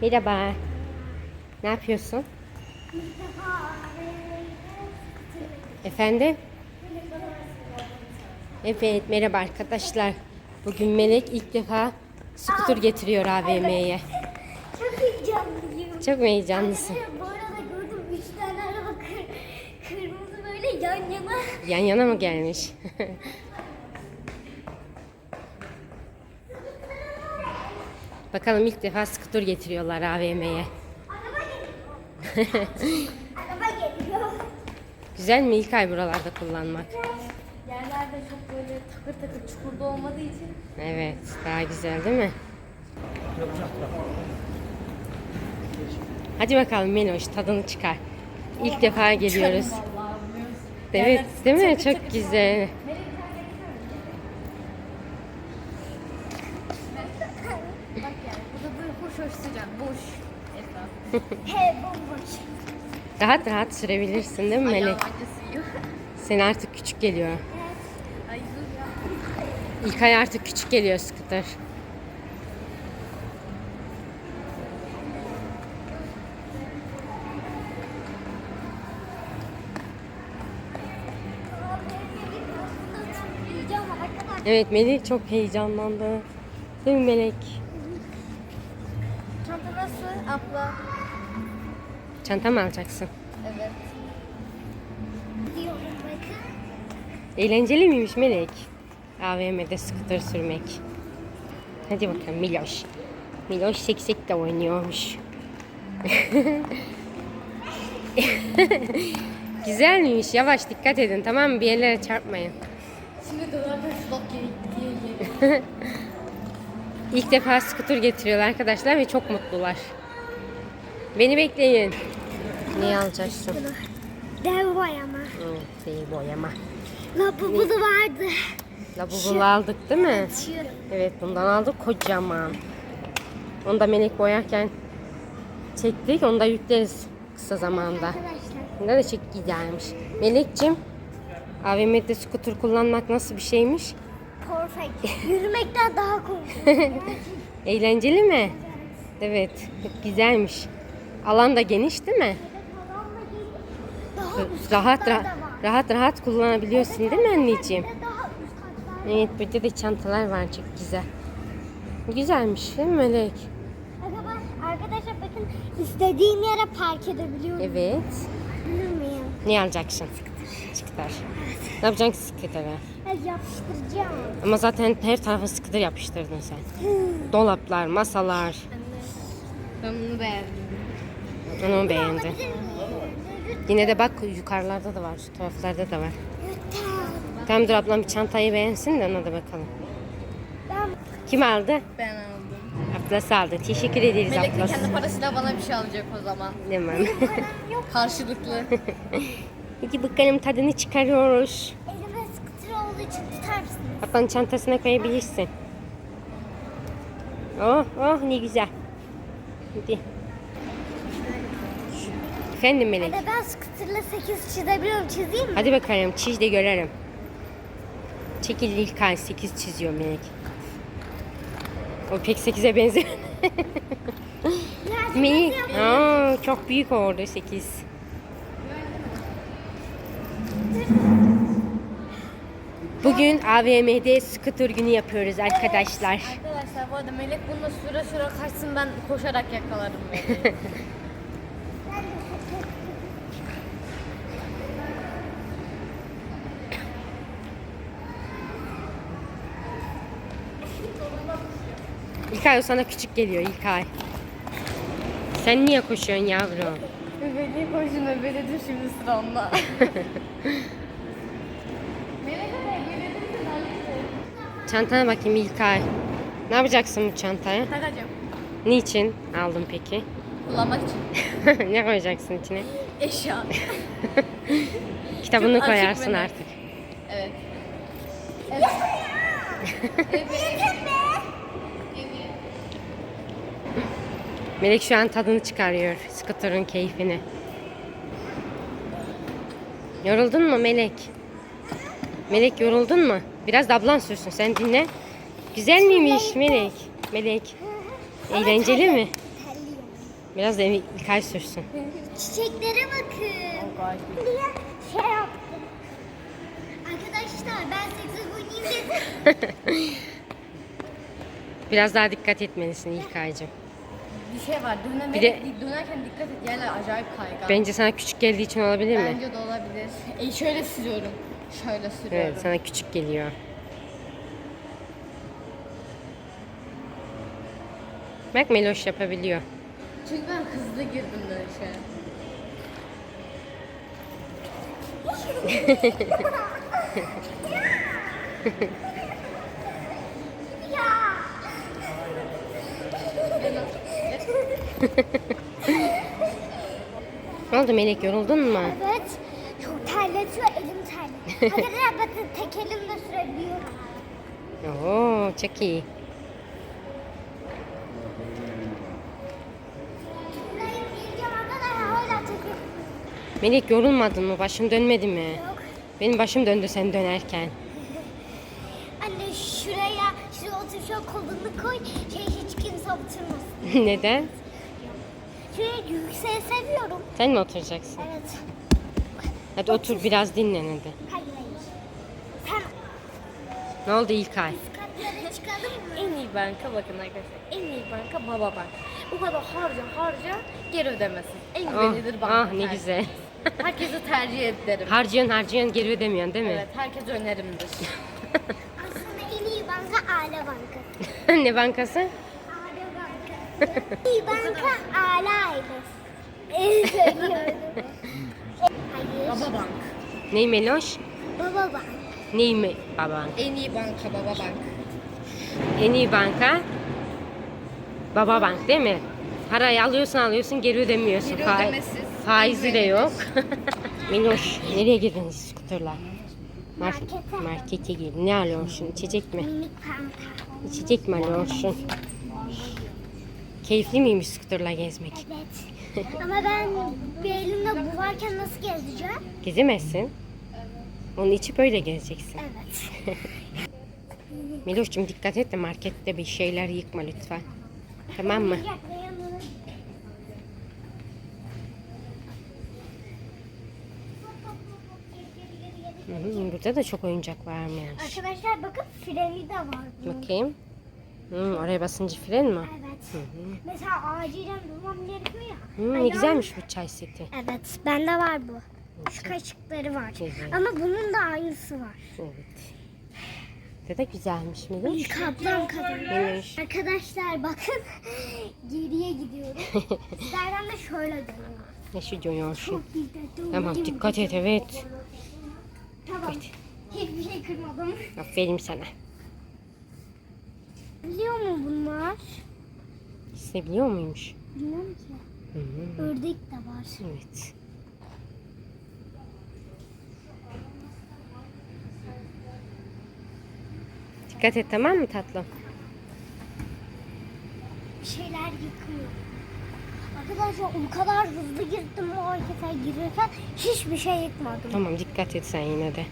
Merhaba. Ne yapıyorsun? Efendim? Evet, merhaba arkadaşlar. Bugün Melek ilk defa skuter getiriyor AVM'ye. Çok heyecanlıyım. Çok mu heyecanlısın? Arkadaşlar bu arada gördüm 3 tane araba kır, kırmızı böyle yan yana. Yan yana mı gelmiş? Bakalım ilk defa skuter getiriyorlar AVM'ye. Araba geliyor. Güzel mi ilk ay buralarda kullanmak? Yerlerde çok böyle takır takır çukurda olmadığı için Evet, daha güzel değil mi? Hadi bakalım Menoş tadını çıkar. İlk defa geliyoruz. Evet, değil mi? Çok güzel. Rahat rahat sürebilirsin değil mi Melek? Sen artık küçük geliyor. Ay dur ya. İlk ay artık küçük geliyor arkadaşlar. Evet Melek çok heyecanlandı. Değil mi Melek? Çanta mı alacaksın? Evet. Diyorum bakın. Eğlenceli miymiş Melek? AVM'de skuter sürmek. Hadi bakalım Miloş. Miloş seksek de oynuyormuş. Güzel miymiş? Yavaş dikkat edin tamam mı? Bir yerlere çarpmayın. Şimdi diye diye. İlk defa skuter getiriyorlar arkadaşlar ve çok mutlular. Beni bekleyin. Ne alacaksın? Dev boyama. Hı, değil boyama. Labubu da vardı. Lavabolu aldık değil mi? Açıyorum. Evet bundan aldık kocaman. Onu da melek boyarken çektik. Onu da yükleriz kısa zamanda. Bunda da çok güzelmiş. Melek'cim AVM'de skuter kullanmak nasıl bir şeymiş? Perfect. Yürümekten daha korkuyorum. Eğlenceli mi? Evet, çok güzelmiş. Alan da geniş değil mi? Rahat rahat, rahat rahat kullanabiliyorsun değil mi anneciğim? Evet, burada da çantalar var çok güzel. Güzelmiş değil mi Melek? Arkadaşlar, bakın istediğim yere park edebiliyorum. Evet. Ne alacaksın? Skuter. Ne yapacaksın skutere? Ben yapıştıracağım. Ama zaten her tarafa skuter yapıştırdın sen. Dolaplar, masalar. Ben bunu beğendim. Onu beğendim. Yine de bak yukarılarda da var, şu taraflarda da var. Tamam dur ablam bir çantayı beğensin de ona da bakalım. Ben Kim aldı? Ben aldım. Ablası aldı. Teşekkür ederiz Melek de ablası. kendi parasıyla bana bir şey alacak o zaman. Demem. Karşılıklı. Hadi bakalım tadını çıkarıyoruz. elime skuter olduğu için tutar mısın? Ablanın çantasına koyabilirsin. Oh oh ne güzel. Hadi. Efendim Melek. Hadi ben skuterla 8 çizebiliyorum. Çizeyim mi? Hadi bakalım çiz de görelim. Çekil İlkay 8 çiziyor Melek. O pek 8'e benziyor. Melek. Aa, çok büyük oldu 8. Bugün AVM'de scooter günü yapıyoruz arkadaşlar. Arkadaşlar bu arada Melek bununla süre süre kaçsın ben koşarak yakalarım İlkay o sana küçük geliyor İlkay. Sen niye koşuyorsun yavrum? Melek koşun öbeledim şimdi sıra onda. Melek oraya gelebilirsin Alice. Çantana bakayım İlkay. Ne yapacaksın bu çantaya? Takacağım. Niçin aldın peki? Kullanmak için. ne koyacaksın içine? Eşya. Kitabını Çok koyarsın artık. Evet. Evet. evet. Melek şu an tadını çıkarıyor skuterın keyfini. Yoruldun mu Melek? Melek yoruldun mu? Biraz da ablan sürsün sen dinle. Güzel miymiş Melek? Melek. Eğlenceli mi? Biraz da İlkay sürsün. Çiçeklere bakın. Diye şey yaptım. Arkadaşlar ben dedim. Biraz daha dikkat etmelisin İlkay'cığım. Bir şey var. Döneme, Bir de- dönerken dikkat et. Yerler acayip kaygan. Bence sana küçük geldiği için olabilir mi? Bence de olabilir. E şöyle sürüyorum. Şöyle sürüyorum. Evet sana küçük geliyor. Bak Meloş yapabiliyor. Çünkü ben hızlı girdim dönüşe. Ne oldu Melek yoruldun mu? Evet. Çok terletiyor elim terletiyor. Arkadaşlar bakın tek elimle sürebiliyorum. Oo çok iyi. Melek yorulmadın mı? Başın dönmedi mi? Yok. Benim başım döndü sen dönerken. Anne şuraya, şuraya otur şöyle kolunu koy. Şey hiç kimse oturmasın. Neden? Şuraya yükseğe seviyorum. Sen mi oturacaksın? Evet. Hadi otur biraz dinlen hadi. Hayır hayır. Sen Ne oldu İlkay? katlara çıkalım mı? En iyi banka bakın arkadaşlar. En iyi banka baba bank. Bu kadar harca harca geri ödemesiz. En Ah, güvenilir banka. ah ne tercih. güzel. Herkese tercih ederim. Harcıyorsun harcıyorsun geri ödemiyorsun değil mi? Evet, herkes önerimdir. Aslında en iyi banka aile bankası. ne bankası? Banka aile ailesi. Baba bank. Ney Meloş? Baba bank. Ney mi baba? En iyi banka baba bank. En iyi banka Baba Bank değil mi? Parayı alıyorsun alıyorsun geri ödemiyorsun. Geri ödemesiz. Faizi de yok. Minnoş nereye girdiniz skuterla? Mar- Markete. markete girdin. Ne alıyorsun? İçecek mi? İçecek mi alıyorsun? Keyifli miymiş skuterla gezmek? Evet. Ama ben bir elimde bu varken nasıl gezeceğim? Gezemezsin. Onu içip öyle gezeceksin. Evet. Meloş'cum dikkat et de markette bir şeyler yıkma lütfen. Tamam mı? Hı, burada da çok oyuncak varmış. Arkadaşlar bakın freni de var. bunun. Bakayım. Hı, oraya basınca fren mi? Evet. Hı hı. Mesela acilen durmam gerekiyor ya. Hı, ne güzelmiş bu çay seti. Evet, bende var bu. Şu kaşıkları var. Güzel. Ama bunun da aynısı var. Evet. Bu da güzelmiş ablam kazandı. Meloş. Arkadaşlar bakın geriye gidiyorum. Sizlerden de şöyle dönüyorum. Ne şu de döndüm. Tamam dikkat et evet. Tamam. Hiçbir şey kırmadım. Aferin sana. Biliyor mu bunlar? Seviyor muymuş? Bilmiyorum ki. Hı hı. Ördek de var. Evet. Dikkat et tamam mı tatlım? Bir şeyler yıkıyor. Arkadaşlar o kadar hızlı girdim o harekete girirken hiçbir şey yıkmadım. Tamam dikkat et sen yine de.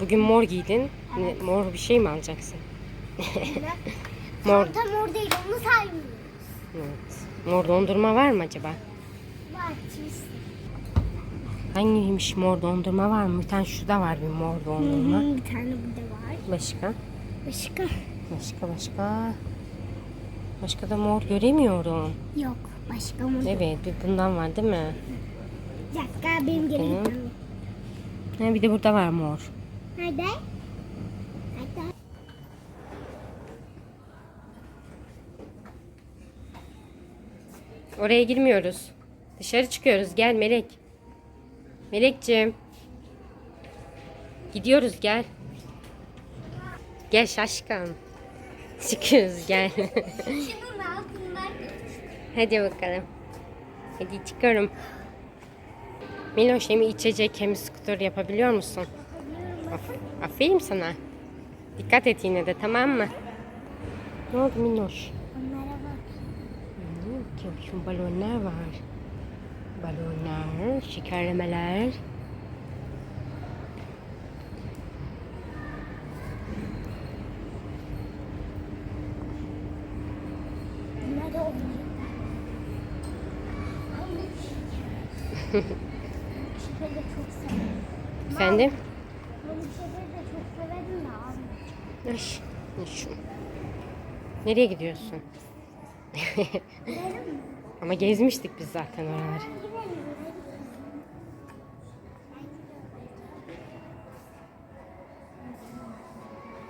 Bugün mor giydin. Ne- Mor bir şey mi alacaksın? Mor. Tam mor değil onu saymıyoruz. Evet. Mor dondurma var mı acaba? Var çiz. Hangiymiş mor dondurma var mı? Bir tane şurada var bir mor dondurma. Hı, Bir tane burada var. Başka? Başka Başka başka. Başka da mor göremiyorum. yok. Başka mı? Evet bir bundan var değil mi? Bir dakika benim Tamam. Ha, bir de burada var mor. Nerede? Oraya girmiyoruz. Dışarı çıkıyoruz. Gel Melek. Melekciğim. Gidiyoruz gel. Gel şaşkın. Çıkıyoruz gel. Hadi bakalım. Hadi çıkıyorum. Miloş hem içecek hem skuter yapabiliyor musun? Af- aferin sana. Dikkat et yine de tamam mı? Ne oldu Miloş? Bakayım şu balonlar var. Balonlar, şekerlemeler. Efendim? Nereye gidiyorsun? Ama gezmiştik biz zaten oraları.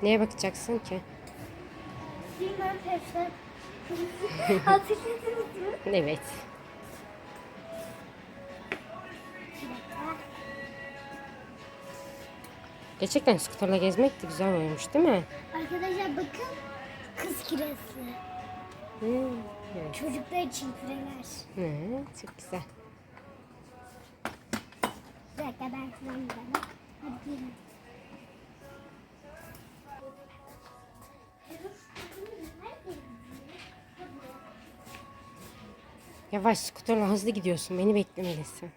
Neye bakacaksın ki? Bilmem tepsi. Hatırladınız mı? Evet. Gerçekten skuterla gezmek de güzel olmuş değil mi? Arkadaşlar bakın kız kiresi. Evet. Çocuklar için küreler. Ne? Çok güzel. Bir dakika ben şuradan gidelim. Hadi gelin. Yavaş skuterla hızlı gidiyorsun. Beni beklemelisin.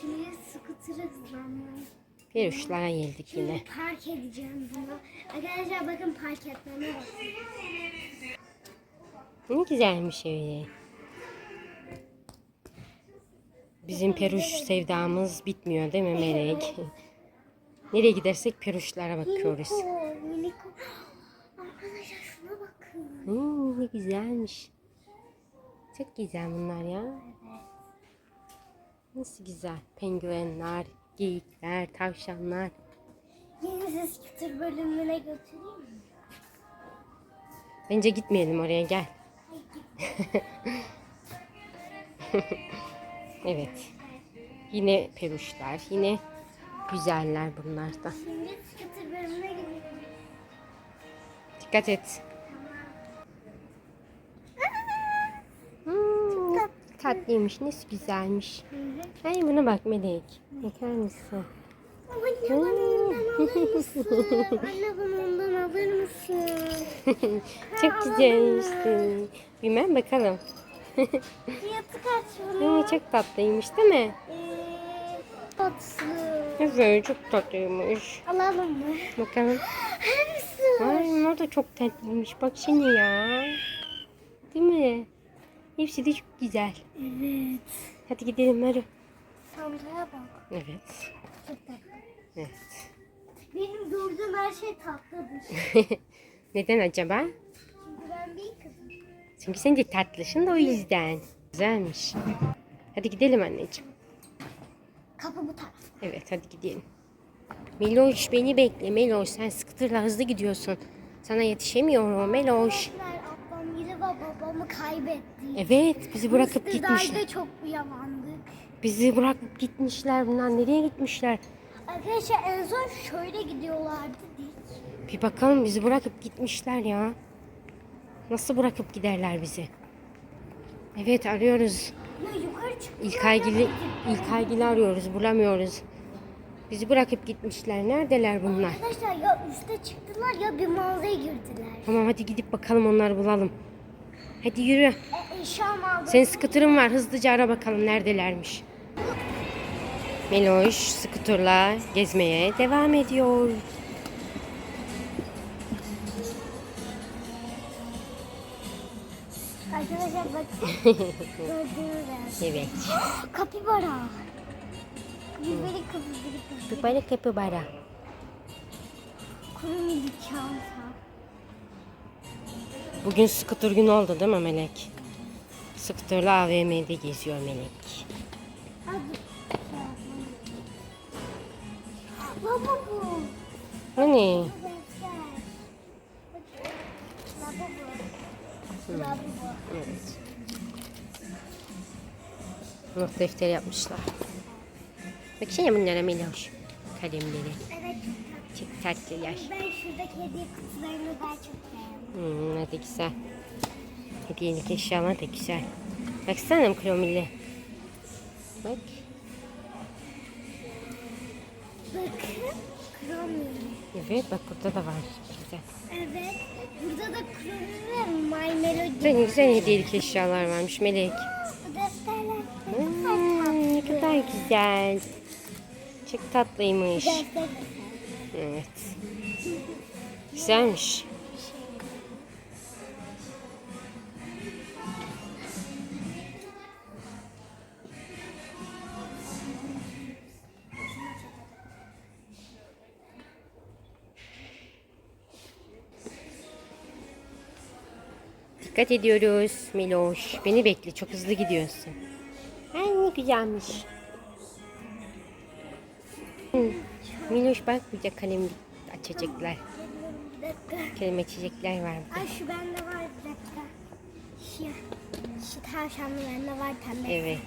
Şimdi skuterı hızlanmayı. Bir uçlara geldik yine. Şimdi park edeceğim bunu. Arkadaşlar bakın park etmeme bak. Ne güzelmiş öyle. Bizim peruş sevdamız bitmiyor değil mi Melek? Nereye gidersek peruşlara bakıyoruz. Arkadaşlar şuna bakın. Hmm, ne güzelmiş. Çok güzel bunlar ya. Nasıl güzel. Penguenler, geyikler, tavşanlar. Yeni skuter bölümüne götüreyim mi? Bence gitmeyelim oraya gel. evet. Yine peruşlar, yine güzeller bunlar da. Şimdi bölümüne. Dikkat et. Hmm, tatlıymış, nasıl güzelmiş. Ay buna bak Melek. Bakar mısın? Anne bana ondan alır mısın? Anne bana ondan alır mısın? Çok güzelmişsin. Bilmem bakalım. Fiyatı kaç bunun? Ay, çok tatlıymış değil mi? Ee, tatlı. Evet çok tatlıymış. Alalım mı? Bakalım. Ay bunlar da çok tatlıymış. Bak seni ya. Değil mi? Hepsi de çok güzel. Evet. Hadi gidelim hadi. Çantaya bak. Evet. Çok tatlı. Evet. Benim gördüğüm her şey tatlıdır. Neden acaba? Çünkü ben bir kızım. Çünkü sen de tatlısın da o yüzden. Güzelmiş. Hadi gidelim anneciğim. Kapı bu taraf. Evet hadi gidelim. Meloş beni bekle Meloş. Sen skuterla hızlı gidiyorsun. Sana yetişemiyorum Meloş. Ablam biri ve babamı kaybetti. Evet bizi bırakıp gitmişler. Üsküdar'da çok uyandık. Bizi bırakıp gitmişler. Bunlar nereye gitmişler? Arkadaşlar en son şöyle gidiyorlardı. Bir bakalım bizi bırakıp gitmişler ya. Nasıl bırakıp giderler bizi? Evet arıyoruz. İlkaygil'i İlkaygil'i arıyoruz bulamıyoruz. Bizi bırakıp gitmişler. Neredeler bunlar? Arkadaşlar ya üste çıktılar ya bir mağazaya girdiler. Tamam hadi gidip bakalım onları bulalım. Hadi yürü. E. Senin skuterın var. Hızlıca ara bakalım neredelermiş. Meloş skuterla gezmeye devam ediyor. Evet. Kapibara. Biberi kapiberi kapiberi. Kupara kapibara. Kuru çanta. Bugün skuter günü oldu değil mi Melek? Skuterla AVM'de geziyor Melek. Baba bu. Hani? Evet. Not defteri yapmışlar. Baksana bunlara Meloş. Kalemleri. Evet Çok tatlılar. ben şuradaki hediye kutularını daha çok beğendim. Hmm, hadi güzel. Hediyelik eşyalar da güzel. Baksana kromili. Bak. Bakın kromi. Evet bak burada da var. Güzel. Evet. Burada da kromi ve my melody. Güzel, güzel hediyelik eşyalar varmış Melek güzel. Çok tatlıymış. Evet. Güzelmiş. Dikkat ediyoruz Miloş. Beni bekle çok hızlı gidiyorsun. Ay ne güzelmiş. Miloş bak burada kalem açacaklar. Bir. Kalem açacaklar var burada. Ay şu bende var bir dakika. Şu, şu tavşanlı bende var pembe. Evet.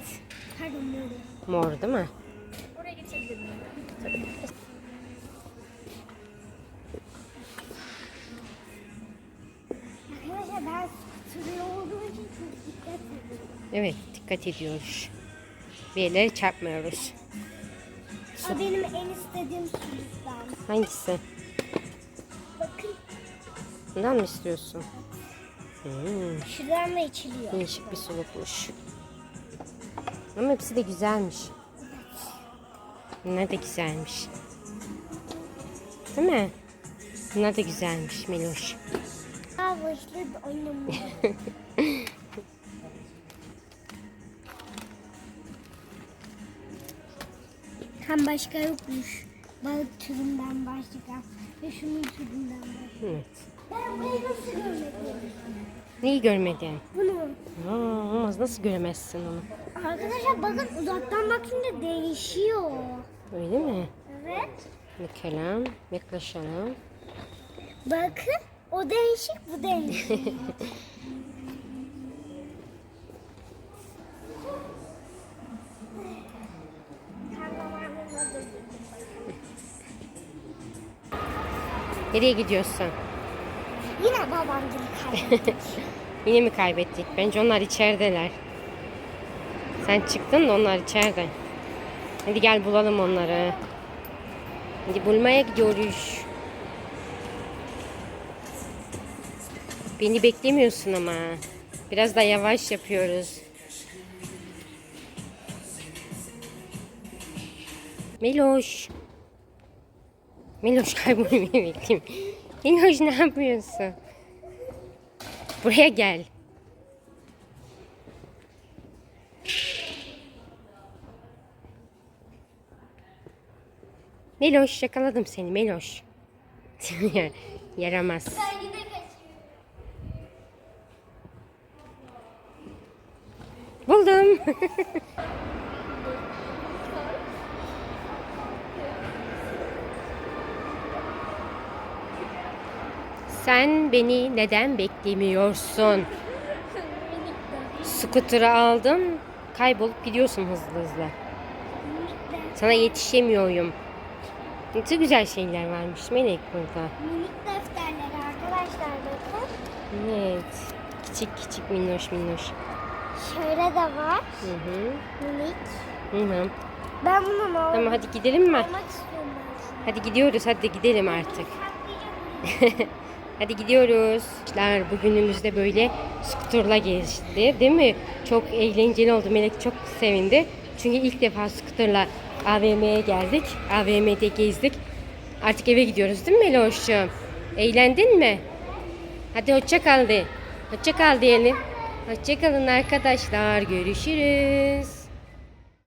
Pardon mor. Mor değil mi? Oraya geçebilir miyim? Arkadaşlar ben sürüyor olduğum için çok dikkat ediyorum. Evet dikkat ediyoruz. Bir yerlere çarpmıyoruz. O benim en istediğim sürüden. Hangisi? Bakın Bundan mı istiyorsun? Hmm, şuradan da içiliyor. değişik bir sulukmuş. Ama hepsi de güzelmiş. Bunlar da güzelmiş. Değil mi? Bunlar da güzelmiş Meloş. Aa başladı oynamaya. Hem başka yokmuş. Balık türünden başka. Ve şunun türünden başka. Evet. Ben burayı nasıl görmedim? Neyi görmedin? Bunu. Aa, olmaz nasıl göremezsin onu? Arkadaşlar bakın uzaktan bakınca değişiyor. Öyle mi? Evet. Bakalım, yaklaşalım. Bakın o değişik bu değişik. Nereye gidiyorsun? Yine babam gibi kaybettik. Yine mi kaybettik? Bence onlar içerideler. Sen çıktın da onlar içeride. Hadi gel bulalım onları. Hadi bulmaya gidiyoruz. Beni beklemiyorsun ama. Biraz da yavaş yapıyoruz. Meloş. Meloş kaybolmayı bekleyeyim. Meloş ne yapıyorsun? Buraya gel. Meloş yakaladım seni Meloş. Yaramaz. Buldum. Sen beni neden beklemiyorsun? Skuter'ı aldın, kaybolup gidiyorsun hızlı hızlı. Sana yetişemiyorum. Ne güzel şeyler varmış Melek burada. Minik defterler arkadaşlar bakın. Evet. Küçük küçük minnoş minnoş. Şöyle de var. Hı hı. Minik. Hı hı. Ben bunu ne Tamam hadi gidelim mi? Hadi gidiyoruz hadi gidelim artık. Hadi gidiyoruz. İşler bugünümüzde böyle skuterla geçti değil mi? Çok eğlenceli oldu. Melek çok sevindi. Çünkü ilk defa skuterla AVM'ye geldik. AVM'de gezdik. Artık eve gidiyoruz değil mi Meloş'cum? Eğlendin mi? Hadi hoşça kal de. Hoşça kal diyelim. Hoşça kalın arkadaşlar. Görüşürüz.